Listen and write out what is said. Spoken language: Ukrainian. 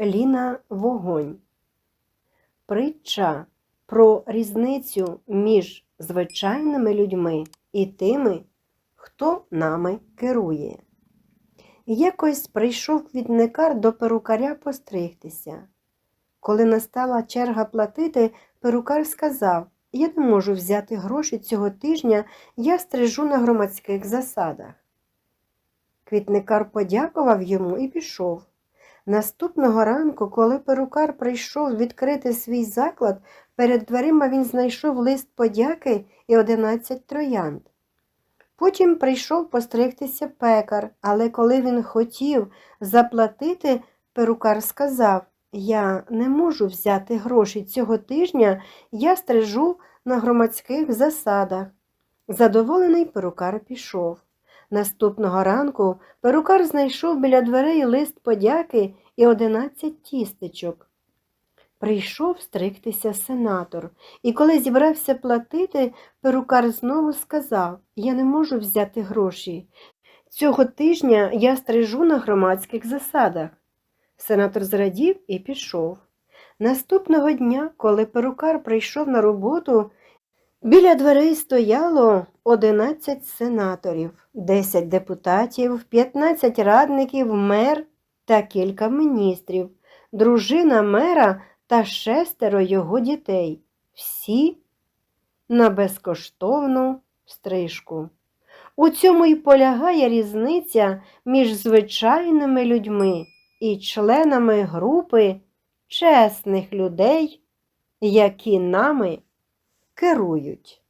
Ліна Вогонь. Притча про різницю між звичайними людьми і тими, хто нами керує. Якось прийшов квітникар до перукаря постригтися. Коли настала черга платити, перукар сказав: Я не можу взяти гроші цього тижня, я стрижу на громадських засадах. Квітникар подякував йому і пішов. Наступного ранку, коли перукар прийшов відкрити свій заклад, перед дверима він знайшов лист подяки і одинадцять троянд. Потім прийшов постригтися пекар, але коли він хотів заплатити, перукар сказав Я не можу взяти гроші цього тижня, я стрижу на громадських засадах. Задоволений перукар пішов. Наступного ранку перукар знайшов біля дверей лист подяки і одинадцять тістечок. Прийшов стригтися сенатор, і коли зібрався платити, перукар знову сказав Я не можу взяти гроші. Цього тижня я стрижу на громадських засадах. Сенатор зрадів і пішов. Наступного дня, коли перукар прийшов на роботу, біля дверей стояло 11 сенаторів, 10 депутатів, 15 радників, мер та кілька міністрів, дружина мера та шестеро його дітей. Всі на безкоштовну стрижку. У цьому й полягає різниця між звичайними людьми і членами групи чесних людей, які нами керують.